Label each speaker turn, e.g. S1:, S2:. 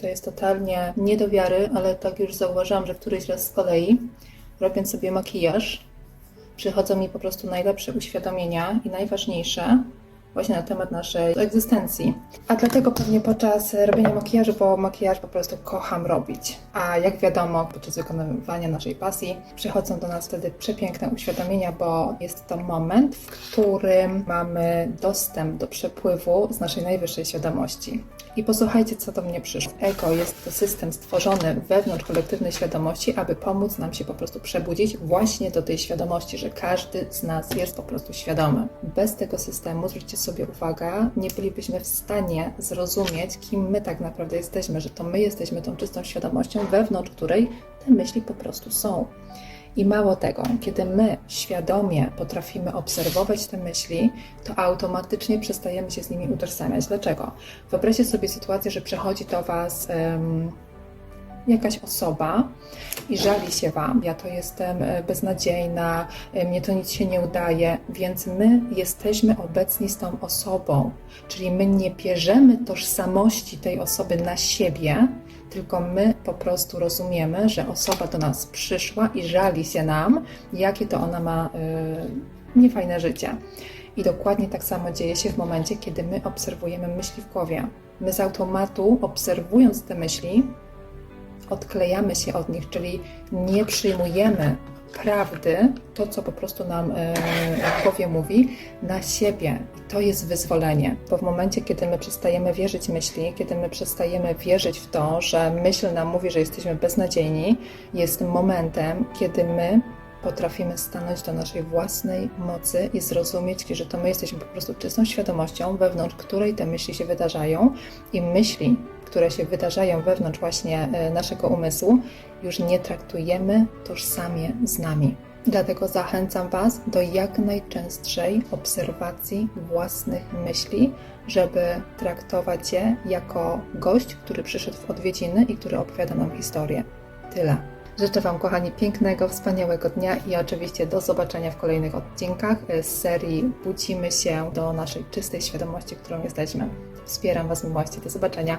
S1: To jest totalnie nie do wiary, ale tak już zauważyłam, że któryś raz z kolei, robiąc sobie makijaż, przychodzą mi po prostu najlepsze uświadomienia i najważniejsze właśnie na temat naszej egzystencji. A dlatego pewnie podczas robienia makijażu, bo makijaż po prostu kocham robić. A jak wiadomo, podczas wykonywania naszej pasji przychodzą do nas wtedy przepiękne uświadomienia, bo jest to moment, w którym mamy dostęp do przepływu z naszej najwyższej świadomości. I posłuchajcie, co do mnie przyszło. Ego jest to system stworzony wewnątrz kolektywnej świadomości, aby pomóc nam się po prostu przebudzić właśnie do tej świadomości, że każdy z nas jest po prostu świadomy. Bez tego systemu, zwróćcie sobie uwagę, nie bylibyśmy w stanie zrozumieć, kim my tak naprawdę jesteśmy, że to my jesteśmy tą czystą świadomością, wewnątrz której te myśli po prostu są. I mało tego, kiedy my świadomie potrafimy obserwować te myśli, to automatycznie przestajemy się z nimi utożsamiać. Dlaczego? Wyobraźcie sobie sytuację, że przychodzi do Was em, jakaś osoba i żali się Wam. Ja to jestem e, beznadziejna, e, mnie to nic się nie udaje, więc my jesteśmy obecni z tą osobą. Czyli my nie bierzemy tożsamości tej osoby na siebie, tylko my po prostu rozumiemy, że osoba do nas przyszła i żali się nam, jakie to ona ma y, niefajne życie. I dokładnie tak samo dzieje się w momencie, kiedy my obserwujemy myśli w głowie. My z automatu, obserwując te myśli, odklejamy się od nich, czyli nie przyjmujemy prawdy, to co po prostu nam e, w głowie mówi, na siebie. To jest wyzwolenie, bo w momencie, kiedy my przestajemy wierzyć myśli, kiedy my przestajemy wierzyć w to, że myśl nam mówi, że jesteśmy beznadziejni, jest momentem, kiedy my potrafimy stanąć do naszej własnej mocy i zrozumieć, że to my jesteśmy po prostu czystą świadomością, wewnątrz której te myśli się wydarzają i myśli, które się wydarzają wewnątrz właśnie e, naszego umysłu, już nie traktujemy tożsamie z nami. Dlatego zachęcam Was do jak najczęstszej obserwacji własnych myśli, żeby traktować je jako gość, który przyszedł w odwiedziny i który opowiada nam historię. Tyle. Życzę Wam, kochani, pięknego, wspaniałego dnia i oczywiście do zobaczenia w kolejnych odcinkach z serii Budzimy się do naszej czystej świadomości, którą jesteśmy. Wspieram Was miłości. Do zobaczenia.